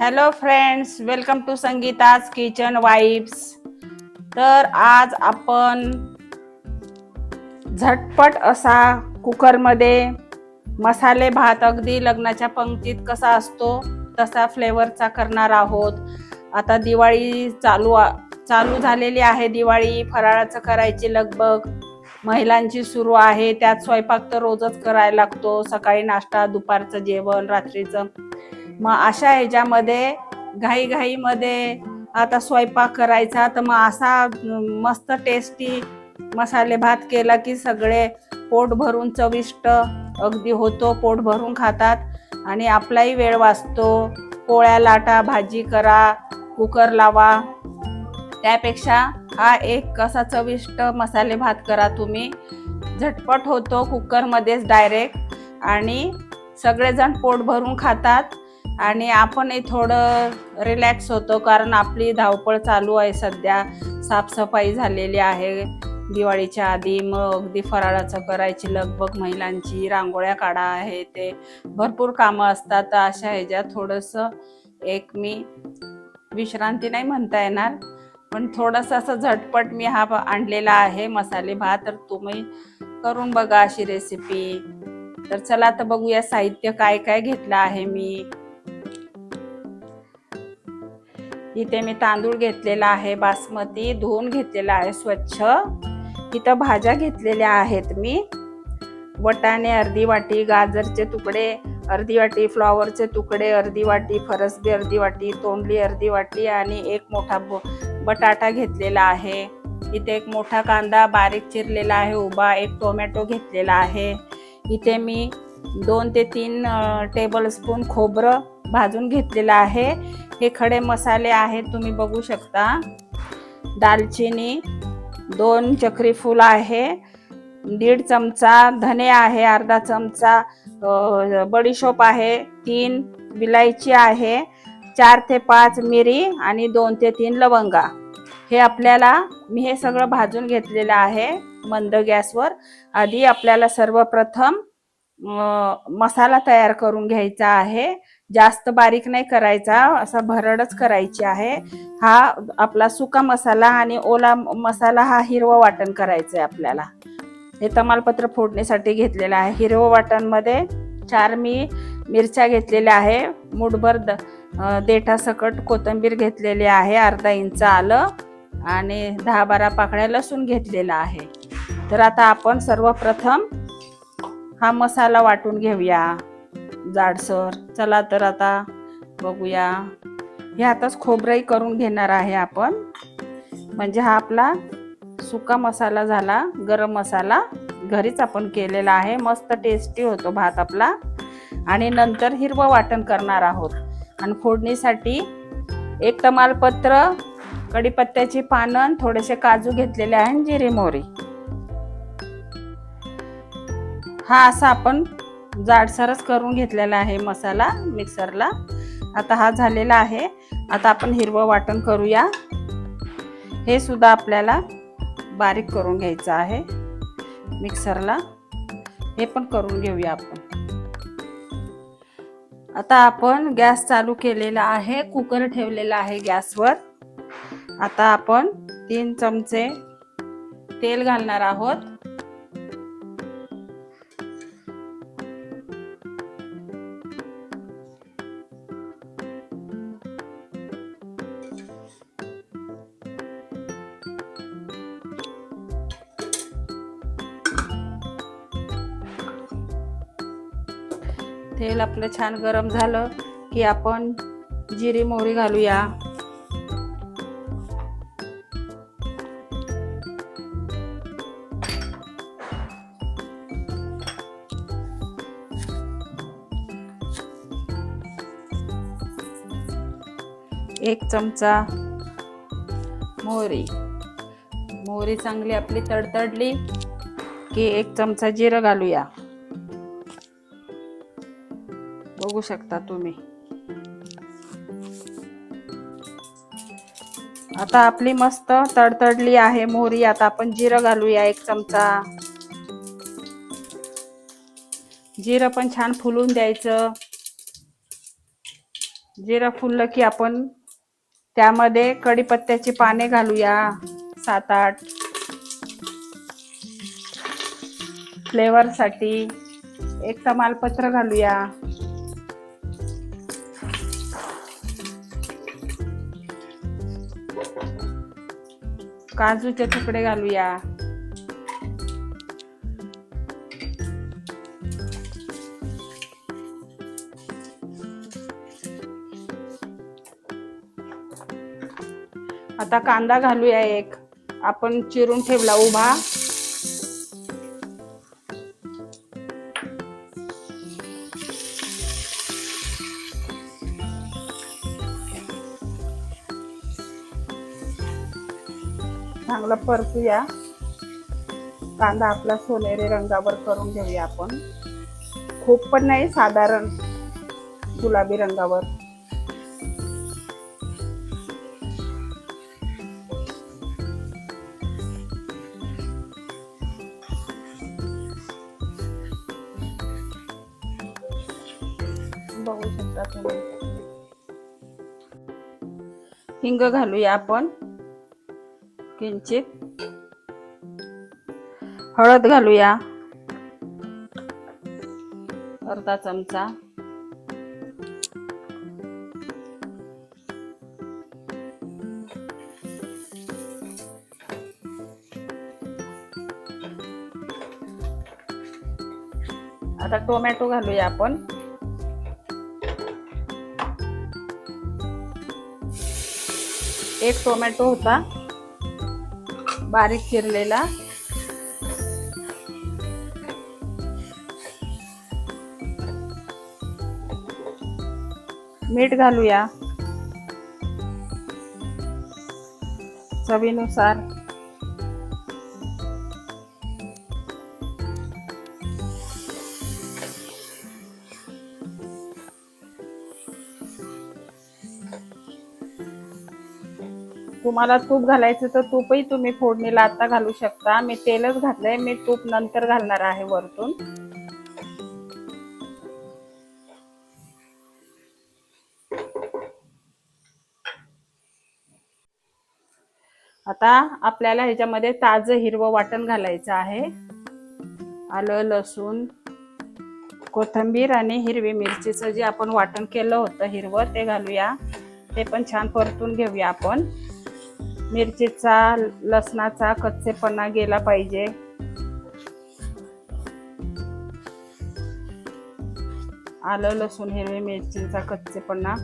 Hello friends welcome to Sangeeta's kitchen vibes तर आज आपण झटपट असा कुकरमध्ये मसाले भात अगदी लग्नाच्या पंक्तीत कसा असतो तसा फ्लेवरचा करणार आहोत. आता दिवाळी चालू आ- चालू झालेली आहे. दिवाळी फराळाचं करायची लगबग. महिलांची सुरू आहे. त्यात स्वयंपाक तर रोजच करायला लागतो. सकाळी नाश्ता दुपारचं जेवण रात्रीचं. मग अशा ह्याच्यामध्ये घाईघाईमध्ये आता स्वयंपाक करायचा तर मग असा मस्त टेस्टी मसाले भात केला की सगळे पोट भरून चविष्ट अगदी होतो पोट भरून खातात. आणि आपलाही वेळ वाचतो. पोळ्या लाटा भाजी करा कुकर लावा. त्यापेक्षा हा एक कसा चविष्ट मसाले भात करा तुम्ही. झटपट होतो कुकरमध्येच डायरेक्ट आणि सगळेजण पोट भरून खातात. आणि आपणही थोडं रिलॅक्स होतो कारण आपली धावपळ चालू आहे सध्या. साफसफाई झालेली आहे. दिवाळीच्या आधी मग अगदी फराळाचं करायची लगबग महिलांची रांगोळ्या काढा आहे ते. भरपूर कामं असतात. तर अशा ह्याच्यात थोडंसं एक मी विश्रांती नाही म्हणता येणार. पण थोडंसं असं झटपट मी हा ब- आणलेला आहे मसाले भात. तर तुम्ही करून बघा अशी रेसिपी तर चला तर बघूया साहित्य काय काय घेतलं आहे मी. इथे मी तांदूळ घेतलेला आहे बासमती धुवून घेतलेला आहे स्वच्छ. इथं भाज्या घेतलेल्या आहेत मी. वटाणे अर्धी वाटी गाजरचे तुकडे अर्धी वाटी फ्लॉवरचे तुकडे अर्धी वाटी फरसबी अर्धी वाटी तोंडली अर्धी वाटी आणि एक मोठा ब बटाटा घेतलेला आहे. इथे एक मोठा कांदा बारीक चिरलेला आहे उभा एक टोमॅटो घेतलेला आहे. इथे मी दोन ते तीन टेबल स्पून खोबरं भाजून घेतलेलं आहे. हे खडे मसाले आहेत तुम्ही बघू शकता. दालचिनी दोन चक्री फूल आहे. दीड चमचा धने आहे अर्धा चमचा बडीशोप आहे तीन विलायची आहे चार ते पाच मिरी आणि दोन ते तीन लवंगा. हे आपल्याला मी हे सगळं भाजून घेतलेलं आहे मंद गॅसवर. आधी आपल्याला सर्वप्रथम मसाला तयार करून घ्यायचा आहे. जास्त बारीक नाही करायचा असा भरडच करायची आहे. हा आपला सुका मसाला आणि ओला मसाला हा हिरवं वाटण करायचं आहे आपल्याला. हे तमालपत्र फोडणीसाठी घेतलेलं आहे. हिरवं वाटणमध्ये चार मी मिरच्या घेतलेल्या आहे. मुठभर द देठासकट कोथिंबीर घेतलेली आहे अर्धा इंच आलं आणि दहा बारा पाकळ्या लसूण घेतलेला आहे. तर आता आपण सर्वप्रथम हा मसाला वाटून घेऊया. जाडसर चला तर आता बघूया. हे आताच खोबरंही करून घेणार आहे आपण. म्हणजे हा आपला सुका मसाला झाला. गरम मसाला घरीच आपण केलेला आहे. मस्त टेस्टी होतो भात आपला. आणि नंतर हिरवं वाटण करणार आहोत. आणि फोडणीसाठी एक तमालपत्र कढीपत्त्याची पानं थोडेसे काजू घेतलेले आहे जिरे मोहरी. हा असा आपण जाडसरच करून घेतलेला आहे मसाला मिक्सरला. आता हा झालेला आहे. आता आपण हिरवं वाटण करूया. हे सुद्धा आपल्याला बारीक करून घ्यायचं आहे मिक्सरला. हे पण करून घेऊया आपण. आता आपण गॅस चालू केलेला आहे. कुकर ठेवलेला आहे गॅसवर. आता आपण तीन चमचे तेल घालणार आहोत. तेल आपलं छान गरम झालं की आपण जिरी मोहरी घालूया. एक चमचा मोहरी. मोहरी चांगली आपली तडतडली की एक चमचा जिरं घालूया. बघू शकता तुम्ही. आता आपली मस्त तडतडली आहे मोहरी. आता आपण जिरं घालूया एक चमचा. जिरं पण छान फुलून द्यायचं. जिरं फुललं की आपण त्यामध्ये कढीपत्त्याची पाने घालूया. सात आठ. फ्लेवरसाठी एक तमालपत्र घालूया. काजूचे तुकडे घालूया. आता कांदा घालूया एक. आपण चिरून ठेवला उभा. चांगला परतूया. कांदा आपला सोनेरी रंगावर करून घेऊया आपण. खूप पण नाही साधारण गुलाबी रंगावर. बघू शकता तुम्ही. हिंग घालूया आपण. किंचित हळद घालूया. अर्धा चमचा. आता टोमॅटो घालूया आपण. एक टोमॅटो होता. बारीक चिरलेला. मीठ घालूया. चवीनुसार. तुम्हाला तूप घालायचं तर तूपही तुम्ही फोडणीला आता घालू शकता. मी तेलच घातलंय मी तूप नंतर घालणार आहे वरतून. आता आपल्याला ह्याच्यामध्ये ताजं हिरवं वाटण घालायचं आहे. आलं लसूण कोथिंबीर आणि हिरवी मिरचीचं जे आपण वाटण केलं होतं हिरवं ते घालूया. ते पण छान परतून घेऊया आपण. मिरचीचा लसणाचा कच्चेपणा गेला पाहिजे. आलं लसूण हिरवी मिरचीचा कच्चेपणा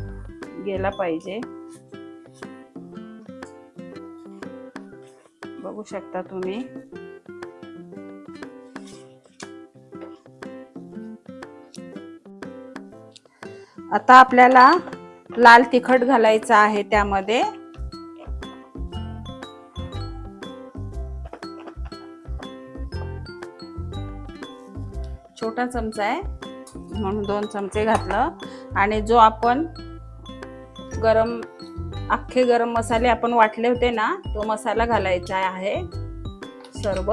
गेला पाहिजे. बघू शकता तुम्ही. आता आपल्याला लाल तिखट घालायचं आहे त्यामध्ये. छोटा चमचा आहे. म्हणून दोन चमचे घातलं. आणि जो आपण गरम अख्खे गरम मसाले आपण वाटले होते ना तो मसाला घालायचा आहे. सर्व.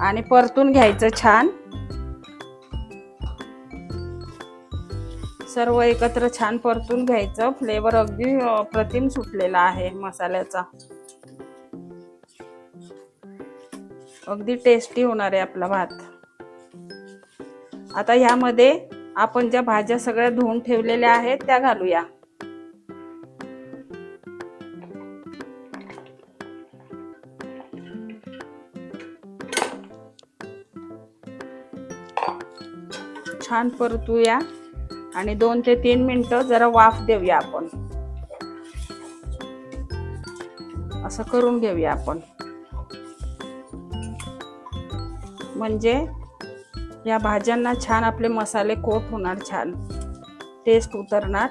आणि परतून घ्यायचं छान. सर्व एकत्र छान परतून घ्यायचं. फ्लेवर अगदी प्रतिम सुटलेला आहे मसाल्याचा. अगदी टेस्टी होणार आहे आपला भात. आता ह्यामध्ये आपण ज्या भाज्या सगळ्या धुवून ठेवलेल्या आहेत त्या घालूया. छान परतूया आणि दोन ते तीन मिनटं जरा वाफ देऊया आपण. असं करून घेऊया आपण. म्हणजे या भाज्यांना छान आपले मसाले कोट होणार छान. टेस्ट उतरणार.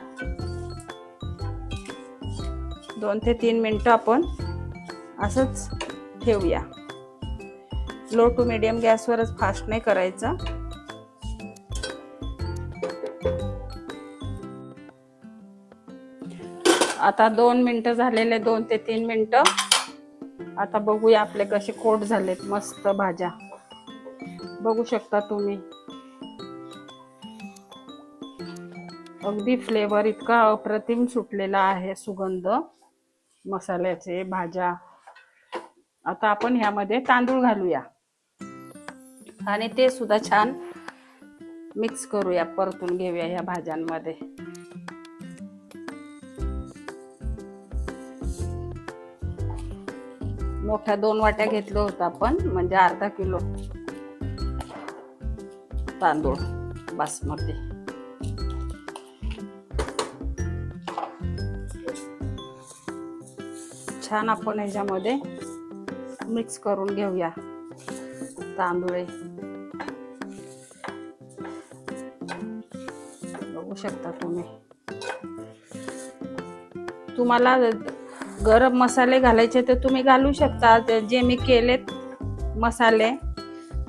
दोन ते तीन मिनटं आपण असंच ठेवूया. लो टू मिडियम गॅसवरच फास्ट नाही करायचं. आता दोन मिनटं झालेले दोन ते तीन मिनटं. आता बघूया आपले कसे कोट झालेत मस्त भाज्या. बघू शकता तुम्ही. अगदी फ्लेवर इतका अप्रतिम सुटलेला आहे सुगंध. मसाल्याचे भाज्या. आता आपण ह्यामध्ये तांदूळ घालूया. आणि ते सुद्धा छान मिक्स करूया परतून घेऊया ह्या भाज्यांमध्ये. मोठ्या दोन वाट्या घेतलं होतं आपण म्हणजे अर्धा किलो. तांदूळ बासमती छान आपण ह्याच्यामध्ये मिक्स करून घेऊया तांदूळे बघू शकता तुम्ही तुम्हाला गरम मसाले घालायचे तर तुम्ही घालू शकता. ते जे मी केलेत मसाले.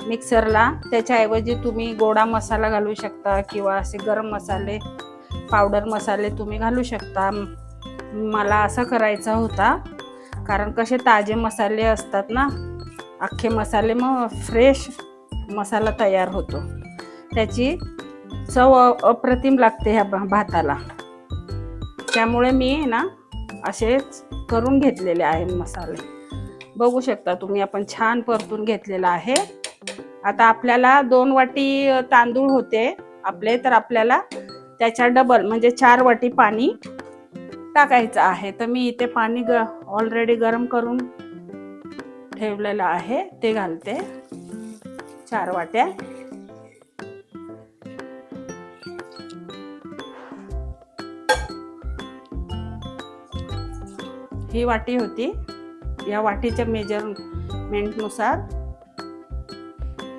मिक्सरला. त्याच्याऐवजी तुम्ही गोडा मसाला घालू शकता किंवा असे गरम मसाले पावडर मसाले तुम्ही घालू शकता. मला असं करायचा होता. कारण कसे ताजे मसाले असतात ना अख्खे मसाले मग फ्रेश मसाला तयार होतो. त्याची चव अप्रतिम लागते ह्या भा- भाताला. त्यामुळे मी ना असेच करून घेतलेले आहे मसाले. बघू शकता तुम्ही आपण छान परतून घेतलेला आहे. आता आपल्याला दोन वाटी तांदूळ होते. आपले तर आपल्याला त्याच्या डबल म्हणजे चार वाटी पाणी टाकायचं आहे. तर मी इथे पाणी ग ऑलरेडी गरम करून ठेवलेलं आहे. ते घालते. चार वाट्या. ही वाटी होती. या वाटीच्या मेजरमेंटनुसार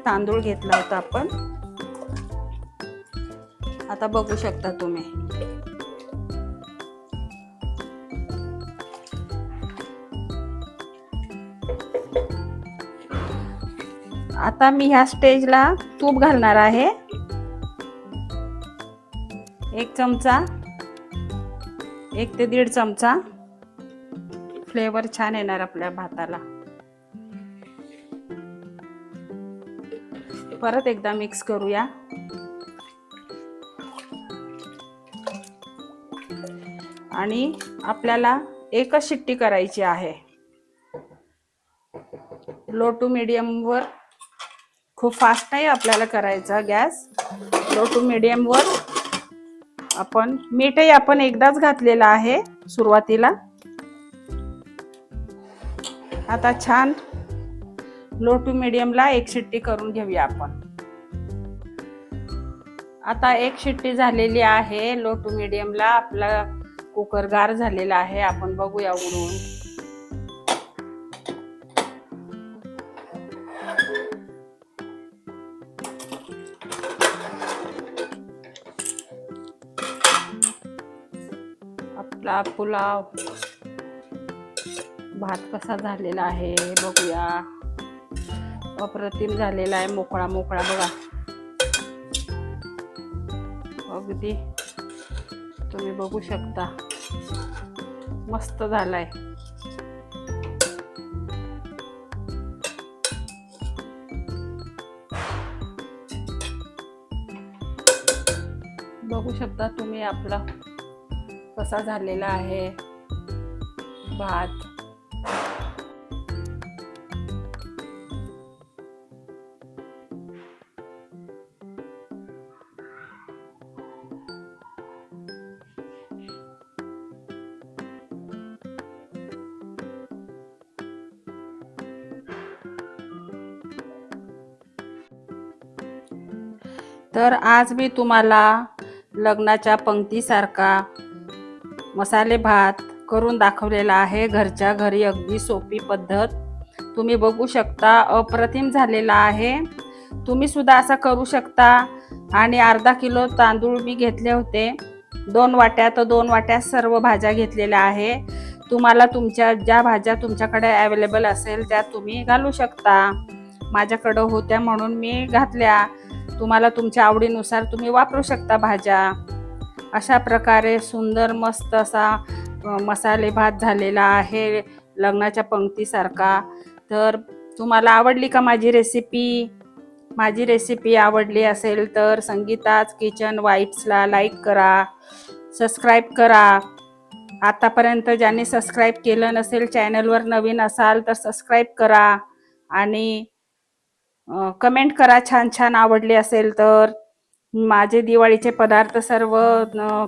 तांदूळ घेतला होता आपण. आता बघू शकता तुम्ही. आता मी ह्या स्टेजला तूप घालणार आहे. एक चमचा एक ते दीड चमचा. फ्लेवर छान येणार आपल्या भाताला. परत एकदा मिक्स करूया. आणि आपल्याला एकच शिट्टी करायची आहे. लो टू मीडियमवर खूप फास्ट नाही आपल्याला करायचा गॅस. लो टू मीडियमवर आपण मीठही आपण एकदाच घातलेलं आहे सुरुवातीला. आता छान लो टू मीडियमला एक शिट्टी करून घेऊया आपण. आता एक शिट्टी झालेली आहे लो टू मीडियमला आपला कुकर गार झालेला आहे आपण बघूया उडून. आपला पुलाव. भात कसा झालेला आहे बघूया. अप्रतिम झालेला आहे मोकळा मोकळा बघा. अगदी तुम्ही बघू शकता. मस्त झालाय. बघू शकता तुम्ही आपला कसा झालेला आहे. भात. तर आज मी तुम्हाला लग्नाच्या पंक्तीसारखा मसाले भात करून दाखवलेला आहे. घरच्या घरी अगदी सोपी पद्धत. तुम्ही बघू शकता अप्रतिम झालेला आहे. तुम्ही सुद्धा असा करू शकता. आणि अर्धा किलो तांदूळ मी घेतले होते. दोन वाट्या तर दोन वाट्या सर्व भाज्या घेतलेल्या आहे. तुम्हाला तुमच्या ज्या भाज्या तुमच्याकडे अवेलेबल असेल त्या तुम्ही घालू शकता. माझ्याकडं होत्या म्हणून मी घातल्या. तुम्हाला तुमच्या आवडीनुसार तुम्ही वापरू शकता भाज्या. अशा प्रकारे सुंदर मस्त असा मसाले भात झालेला आहे लग्नाच्या पंक्तीसारखा. तर तुम्हाला आवडली का माझी रेसिपी माझी रेसिपी आवडली असेल तर संगीताच किचन वाईब्सला लाईक करा सबस्क्राईब करा. आतापर्यंत ज्यांनी सबस्क्राईब केलं नसेल चॅनलवर नवीन असाल तर सबस्क्राईब करा. आणि कमेंट करा छान छान आवडली असेल तर. माझे दिवाळीचे पदार्थ सर्व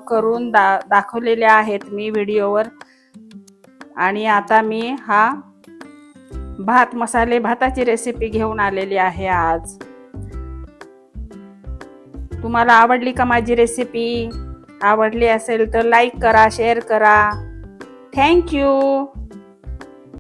करून दा दाखवलेले आहेत मी व्हिडिओवर. आणि आता मी हा भात मसाले भाताची रेसिपी घेऊन आलेली आहे आज. तुम्हाला आवडली का माझी रेसिपी आवडली असेल तर लाईक करा शेअर करा. थँक्यू